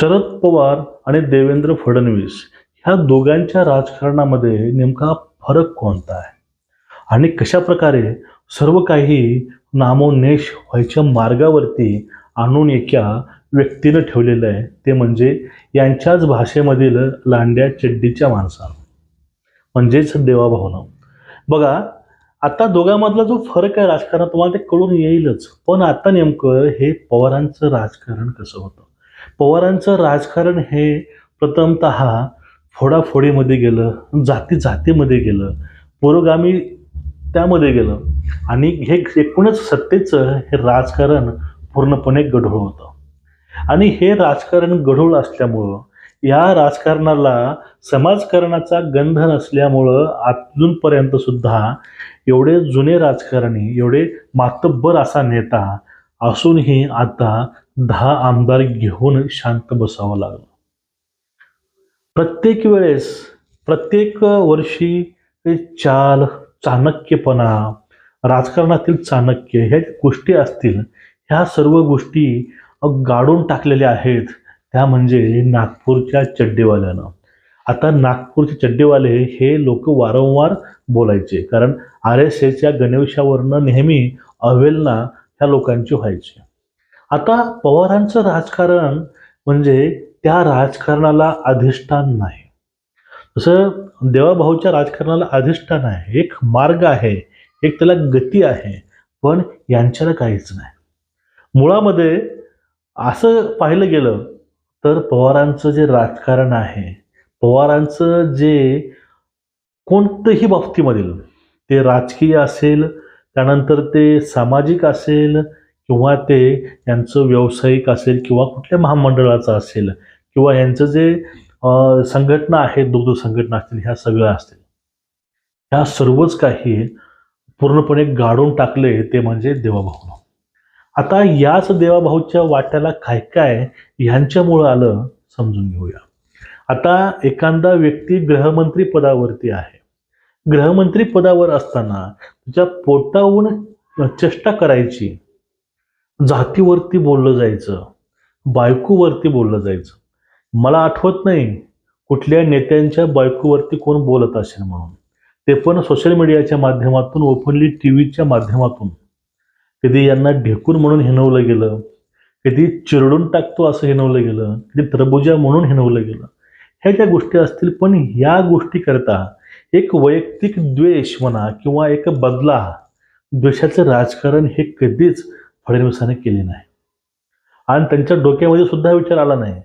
शरद पवार आणि देवेंद्र फडणवीस ह्या दोघांच्या राजकारणामध्ये नेमका फरक कोणता आहे? आणि कशा प्रकारे सर्व काही नामोन्मेष व्हायच्या मार्गावरती आणून एका व्यक्तीनं ठेवलेलं आहे ते म्हणजे यांच्याच भाषेमधील लांड्या चड्डीच्या माणसानं. म्हणजेच देवाभावनं बघा आता दोघांमधला जो फरक आहे राजकारणात तुम्हाला ते कळून येईलच. पण आता नेमकं हे पवारांचं राजकारण कसं होतं? पवारांचं राजकारण हे प्रथमत फोडाफोडीमध्ये गेलं जाती जातीमध्ये गेलं पुरोगामी त्यामध्ये गेलं. आणि हे एकूणच सत्तेचं हे राजकारण पूर्णपणे गढूळ होतं. आणि हे राजकारण गढूळ असल्यामुळं या राजकारणाला समाजकारणाचा गंध नसल्यामुळं अजूनपर्यंत सुद्धा एवढे जुने राजकारणी एवढे मातब्बर असा नेता असूनही आता दहा आमदार घेऊन शांत बसावं लागलं. प्रत्येक वेळेस प्रत्येक वर्षी चाल चाणक्यपणा राजकारणातील चाणक्य ह्या गोष्टी असतील ह्या सर्व गोष्टी गाडून टाकलेल्या आहेत त्या म्हणजे नागपूरच्या चड्डेवाल्यानं. आता नागपूरचे चड्डेवाले हे लोक वारंवार बोलायचे कारण आर एस एसच्या गणवेशावरनं नेहमी अवेलना ह्या लोकांची व्हायची. आता पवारांचं राजकारण म्हणजे त्या राजकारणाला अधिष्ठान नाही. जसं देवाभाऊच्या राजकारणाला अधिष्ठान आहे एक मार्ग आहे एक त्याला गती आहे पण यांच्याला काहीच नाही. मुळामध्ये असं पाहिलं गेलं तर पवारांचं जे राजकारण आहे पवारांचं जे कोणत्याही बाबतीमधील ते राजकीय असेल त्यानंतर ते सामाजिक असेल किंवा ते यांचं व्यावसायिक असेल किंवा कुठल्या महामंडळाचं असेल किंवा यांचं जे संघटना आहेत दुग्ध संघटना असतील ह्या सगळ्या असतील. ह्या सर्वच काही पूर्णपणे गाडून टाकले ते म्हणजे देवाभाऊ. आता याच देवाभाऊच्या वाट्याला काय काय ह्यांच्यामुळं आलं समजून घेऊया. आता एखादा व्यक्ती गृहमंत्री पदावरती आहे. गृहमंत्री पदावर असताना त्याच्या पोटावून चेष्टा करायची. जातीवरती बोललं जायचं. बायकोवरती बोललं जायचं. मला आठवत नाही कुठल्या नेत्यांच्या बायकोवरती कोण बोलत असेल म्हणून. ते पण सोशल मीडियाच्या माध्यमातून ओपनली टी व्हीच्या माध्यमातून. कधी यांना ढेकून म्हणून हिनवलं गेलं. कधी चिरडून टाकतो असं हिनवलं गेलं. कधी तरबुजा म्हणून हिनवलं गेलं. ह्या ज्या गोष्टी असतील पण या गोष्टीकरता एक वैयक्तिक द्वेष म्हणा किंवा एक बदला द्वेषाचं राजकारण हे कधीच फडणवीसाने केले नाही. आणि त्यांच्या डोक्यामध्ये सुद्धा विचार आला नाही.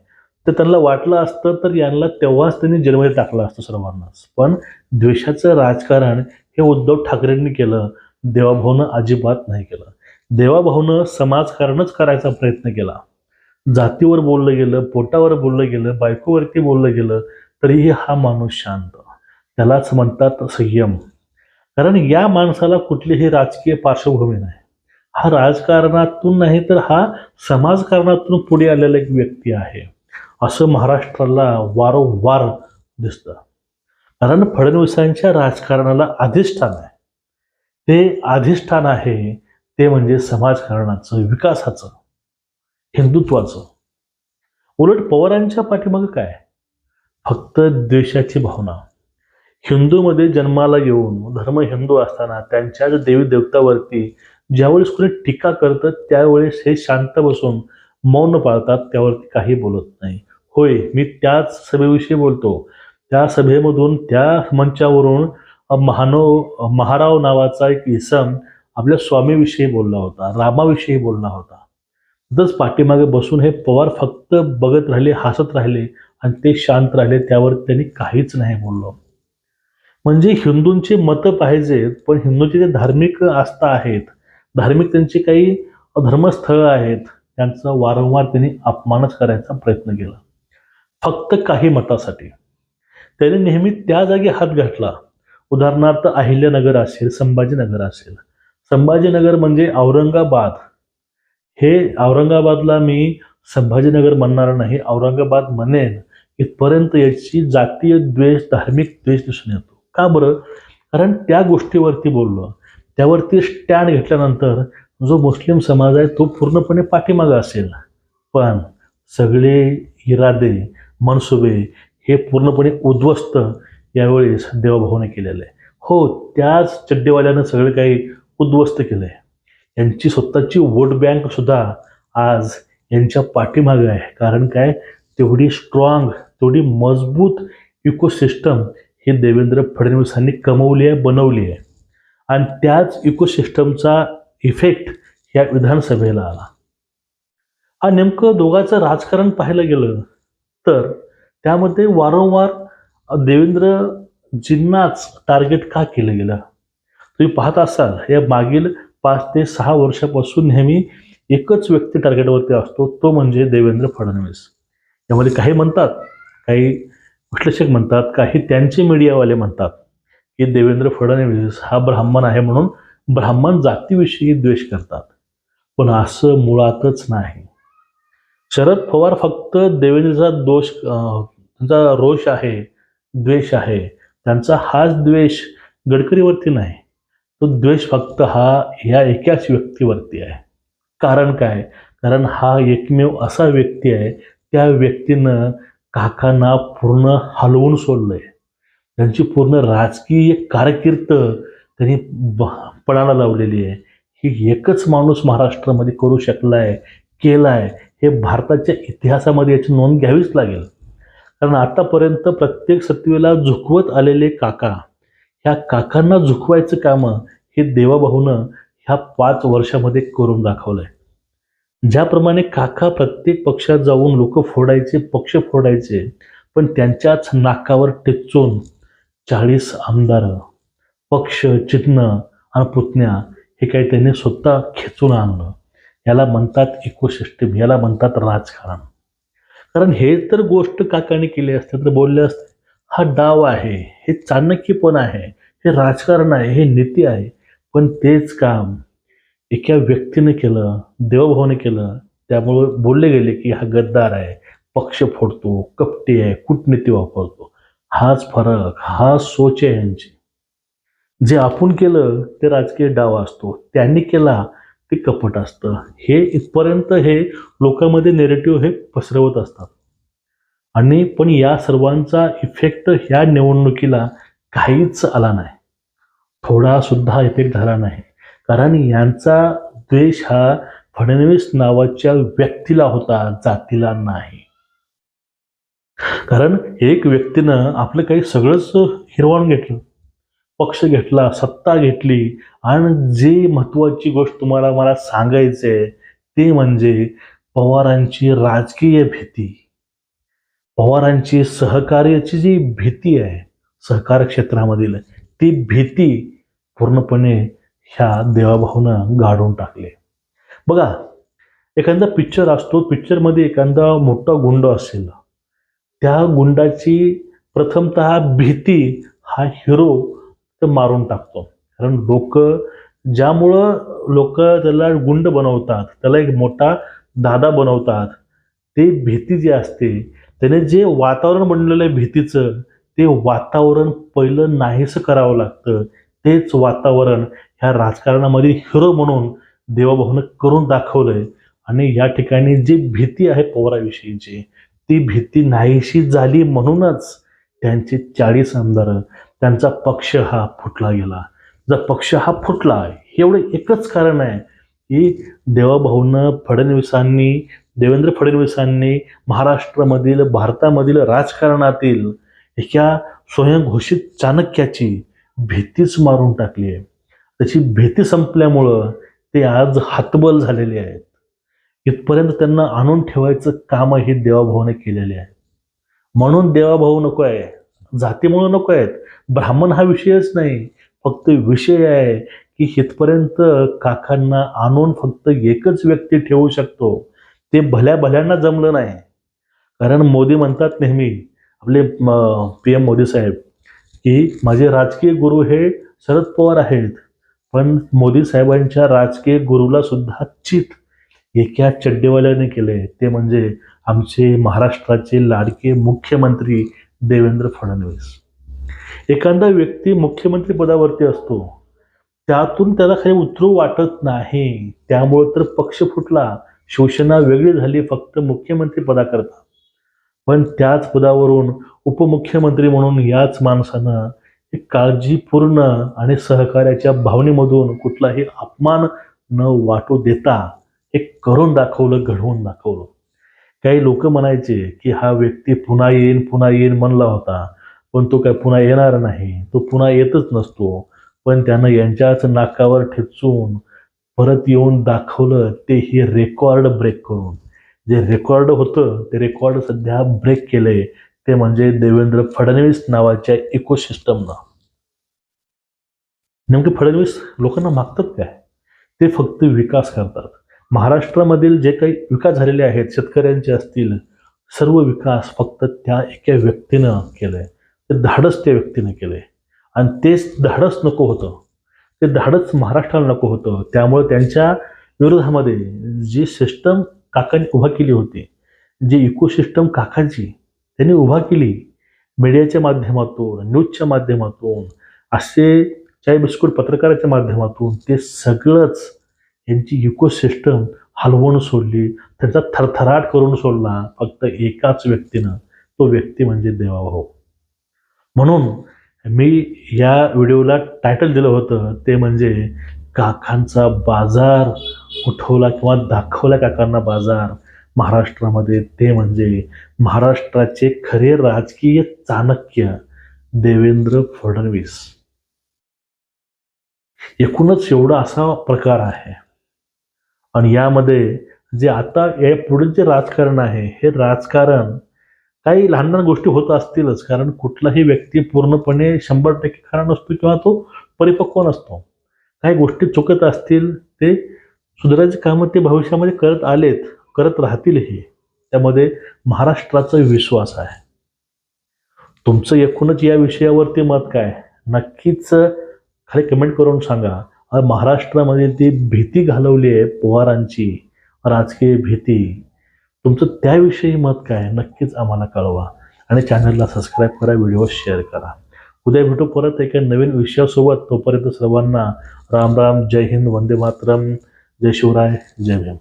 तर त्यांना वाटलं असतं तर यांना तेव्हाच त्यांनी जेलमध्ये टाकलं असतं सर्वांनाच पण द्वेषाचं राजकारण हे उद्धव ठाकरेंनी केलं. देवाभाऊनं अजिबात नाही केलं. देवाभाऊनं समाजकारणच करायचा प्रयत्न केला. जातीवर बोललं गेलं पोटावर बोललं गेलं बायकोवरती बोललं गेलं तरीही हा माणूस शांत. त्यालाच म्हणतात संयम. कारण या माणसाला कुठलीही राजकीय पार्श्वभूमी नाही. हा राजकारणातून नाही तर हा समाजकारणातून पुढे आलेला एक व्यक्ती आहे. असं महाराष्ट्राला वारंवार दिसतं. कारण फडणवीसांच्या राजकारणाला अधिष्ठान आहे. ते अधिष्ठान आहे ते म्हणजे समाजकारणाचं विकासाचं हिंदुत्वाचं. उलट पवारांच्या पाठीमागं काय? फक्त द्वेषाची भावना. हिंदूमध्ये जन्माला येऊन धर्म हिंदू असताना त्यांच्या देवी देवतावरती ज्यावेळेस कुणी टीका करतं त्यावेळेस हे शांत बसून मौन पाळतात त्यावरती काही बोलत नाही. होय मी त्याच सभेविषयी बोलतो. त्या सभेमधून त्या मंचावरून महानो महाराव नावाचा एक इसम आपल्या स्वामीविषयी बोलला होता रामाविषयी बोलला होता. तिथंच पाठीमागे बसून हे पवार फक्त बघत राहिले हसत राहिले आणि ते शांत राहिले त्यावर त्यांनी काहीच नाही बोललो. म्हणजे हिंदूंची मतं पाहिजेत पण हिंदूंची जे धार्मिक आस्था आहेत धार्मिक त्यांची काही धर्मस्थळं आहेत त्यांचा वारंवार त्यांनी अपमानच करायचा प्रयत्न केला. फक्त काही मतासाठी. त्याने नेहमी त्या जागी हात घातला. उदाहरणार्थ अहिल्यानगर असेल संभाजीनगर असेल. संभाजीनगर म्हणजे औरंगाबाद. हे औरंगाबादला मी संभाजीनगर म्हणणार नाही औरंगाबाद म्हणेन. इथपर्यंत याची जातीय द्वेष धार्मिक द्वेष दिसून येतो. का बरं? कारण त्या गोष्टीवरती बोललो. त्यावरती स्टँड घेतल्यानंतर जो मुस्लिम समाज आहे तो पूर्णपणे पाठीमागा असेल. पण सगळे इरादे मनसुबे हे पूर्णपणे उद्ध्वस्त यावेळेस देवाभाऊने केलेलं. आहे हो त्याच चड्डेवाल्यानं सगळं काही उद्ध्वस्त केलं. आहे यांची स्वतःची वोट बँक सुद्धा आज यांच्या पाठीमागे आहे. कारण काय? तेवढी स्ट्रॉंग तेवढी मजबूत इकोसिस्टम हे देवेंद्र फडणवीसांनी कमवली आहे बनवली आहे. आणि त्याच इकोसिस्टमचा इफेक्ट या विधानसभेला आला. आणि नेमकं दोघांचं राजकारण पाहायला गेलं तर त्यामध्ये वारंवार देवेंद्रजींनाच टार्गेट का केलं गेलं? तुम्ही पाहत असाल या मागील पाच ते सहा वर्षापासून नेहमी एकच व्यक्ती टार्गेटवरती असतो तो म्हणजे देवेंद्र फडणवीस. यामध्ये काही म्हणतात काही विश्लेषक म्हणतात काही त्यांचे मीडियावाले म्हणतात की देवेंद्र फडणवीस हा ब्राह्मण आहे म्हणून ब्राह्मण जातीविषयी द्वेष करतात. पण असं मुळातच नाही. शरद पवार फक्त देवेंद्रचा दोष त्यांचा रोष आहे द्वेष आहे. त्यांचा हाच द्वेष गडकरीवरती नाही. तो द्वेष फक्त हा या एकाच व्यक्तीवरती आहे. कारण काय? कारण हा एकमेव असा व्यक्ती आहे त्या व्यक्तीनं काकांना पूर्ण हलवून सोडलंय. त्यांची पूर्ण राजकीय कारकीर्द त्यांनी पणाला लावलेली आहे. ही एकच माणूस महाराष्ट्रामध्ये करू शकलाय केलाय हे भारताच्या इतिहासामध्ये याची नोंद घ्यावीच लागेल. कारण आतापर्यंत प्रत्येक सत्वेला झुकवत आलेले काका ह्या काकांना झुकवायचं कामं हे देवाभाऊनं ह्या पाच वर्षामध्ये करून दाखवलं आहे ज्याप्रमाणे काका प्रत्येक पक्षात जाऊन लोक फोडायचे पक्ष फोडायचे पण त्यांच्याच नाकावर टेचून चाळीस आमदार पक्ष चिन्ह आणि पुतण्या हे काही त्यांनी स्वतः खेचून आणलं. याला म्हणतात इकोसिस्टम याला म्हणतात राजकारण. कारण हे तर गोष्ट काकाने केली असते तर बोलले असते हा डाव आहे हे चाणक्यपण आहे हे राजकारण आहे हे नीती आहे पण तेच काम एका व्यक्तीने केलं देवभावाने केलं त्यामुळं बोलले गेले की हा गद्दार आहे पक्ष फोडतो कपटी आहे कूटनीती वापरतो. हाच फरक हा सोच आहे यांची. जे आपण केलं ते राजकीय डाव असतो. त्यांनी केला ते कपट असतं. हे इथपर्यंत हे लोकांमध्ये नेरेटिव्ह हे पसरवत असतात. आणि पण या सर्वांचा इफेक्ट ह्या निवडणुकीला काहीच आला नाही. थोडा सुद्धा इफेक्ट झाला नाही. कारण यांचा द्वेष हा फडणवीस नावाच्या व्यक्तीला होता जातीला नाही. कारण एक व्यक्तीनं आपलं काही सगळंच हिरवून घेतलं पक्ष घेतला सत्ता घेतली आणि जी महत्वाची गोष्ट तुम्हाला मला सांगायचं आहे ते म्हणजे पवारांची राजकीय भीती. पवारांची सहकार्याची जी भीती आहे सहकार क्षेत्रामधील ती भीती पूर्णपणे ह्या देवाभाऊनं गाडून टाकले. बघा एखादा पिक्चर असतो पिक्चरमध्ये एखादा मोठा गुंड असेल. त्या गुंडाची प्रथमतः भीती हा हिरो मारून टाकतो. कारण लोक ज्यामुळं लोक त्याला गुंड बनवतात त्याला एक मोठा दादा बनवतात ते भीती जी असते त्याने जे वातावरण बनलेलं आहे भीतीचं ते वातावरण पहिलं नाहीसं करावं लागतं. तेच वातावरण ह्या राजकारणामध्ये हिरो म्हणून देवाभाऊनं करून दाखवलंय. आणि या ठिकाणी जी भीती आहे पवाराविषयीची ती भीती नाहीशी झाली म्हणूनच त्यांचे चाळीस आमदार त्यांचा पक्ष हा फुटला गेला. जर पक्ष हा फुटला एवढं एकच कारण आहे की देवाभाऊनं फडणवीसांनी देवेंद्र फडणवीसांनी महाराष्ट्रामधील भारतामधील राजकारणातील एका स्वयंघोषित चाणक्याची भीतीच मारून टाकली आहे. त्याची भीती संपल्यामुळं ते आज हातबल झालेले आहेत. इथपर्यंत त्यांना आणून ठेवायचं कामही देवाभाऊने केलेले आहे. म्हणून देवाभाऊ नको आहे जातीमुळं नको आहेत. ब्राह्मण हा विषयच नाही फक्त विषय आहे की इथपर्यंत काकांना आणून फक्त एकच व्यक्ती ठेवू शकतो ते भल्या भल्यांना जमलं नाही. कारण मोदी म्हणतात नेहमी आपले पी एम मोदी साहेब की माझे राजकीय गुरु हे शरद पवार आहेत. पण मोदी साहेबांच्या राजकीय गुरुला सुद्धा चित. एका चड्डेवाल्याने केले. ते म्हणजे आमचे महाराष्ट्राचे लाडके मुख्यमंत्री देवेंद्र फडणवीस. एखादा व्यक्ती मुख्यमंत्री पदावरती असतो. त्यातून त्याला काही उतरू वाटत नाही. त्यामुळे तर पक्ष फुटला. शिवसेना वेगळी झाली फक्त मुख्यमंत्री पदाकरता. पण त्याच पदावरून उपमुख्यमंत्री म्हणून याच माणसानं एक काळजीपूर्ण आणि सहकार्याच्या भावनेमधून कुठलाही अपमान न वाटू देता हे करून दाखवलं घडवून दाखवलं. काही लोक म्हणायचे की हा व्यक्ती पुन्हा येईन पुन्हा येईन म्हणला होता. पण तो काय पुन्हा येणार नाही. तो पुन्हा येतच नसतो. पण त्यानं यांच्याच नाकावर ठेचून परत येऊन दाखवलं ते हे रेकॉर्ड ब्रेक करून. जे रेकॉर्ड होतं ते रेकॉर्ड सध्या ब्रेक केलंय. ते म्हणजे देवेंद्र फडणवीस नावाच्या इकोसिस्टमनं नेमके फडणवीस लोकांना मागतात काय? ते फक्त विकास करतात. महाराष्ट्रामधील जे काही विकास झालेले आहेत शेतकऱ्यांचे असतील सर्व विकास फक्त त्या एका व्यक्तीनं केलंय. ते धाडस त्या व्यक्तीनं केलंय. आणि तेच धाडस नको होतं. ते धाडस महाराष्ट्राला नको होतं. त्यामुळे त्यांच्या विरोधामध्ये जी सिस्टम काकांनी उभा केली होती. जी इकोसिस्टम काकांची त्यांनी उभा केली. मीडियाच्या माध्यमातून न्यूजच्या माध्यमातून असे चाय बिस्कुट पत्रकाराच्या माध्यमातून ते सगळंच यांची इकोसिस्टम हलवून सोडली. त्यांचा थरथराट करून सोडला. फक्त एकाच व्यक्तीनं. तो व्यक्ती म्हणजे देवाभाऊ म्हणून मी या व्हिडिओला टायटल दिलं होतं. ते म्हणजे काकांचा बाजार उठवला किंवा दाखवला काकांना बाजार महाराष्ट्रामध्ये ते म्हणजे महाराष्ट्राचे खरे राजकीय चाणक्य देवेंद्र फडणवीस. एकूणच एवढा असा प्रकार आहे. आणि यामध्ये जे आता या पुढे जे राजकारण आहे हे राजकारण काही लहान लहान गोष्टी होत असतीलच कारण कुठलाही व्यक्ती पूर्णपणे शंभर टक्के खरा नसतो किंवा तो परिपक्व नसतो. काही गोष्टी चुकत असतील ते सुधारायची कामं ते भविष्यामध्ये करत आलेत करत राहतीलही त्यामध्ये महाराष्ट्राचा विश्वास आहे. तुमचं एकूणच या विषयावरती मत काय? नक्कीच खाली कमेंट करून सांगा. महाराष्ट्रामध्ये ती भीती घालवली आहे पवारांची राजकीय भीती तुमचं त्याविषयी मत काय? नक्कीच आम्हाला कळवा. आणि चॅनलला सबस्क्राईब करा व्हिडिओ शेअर करा. उद्या भेटू परत एका नवीन विषयासोबत. तोपर्यंत सर्वांना राम राम जय हिंद वंदे मातरम. जय शिवराय जय भीम.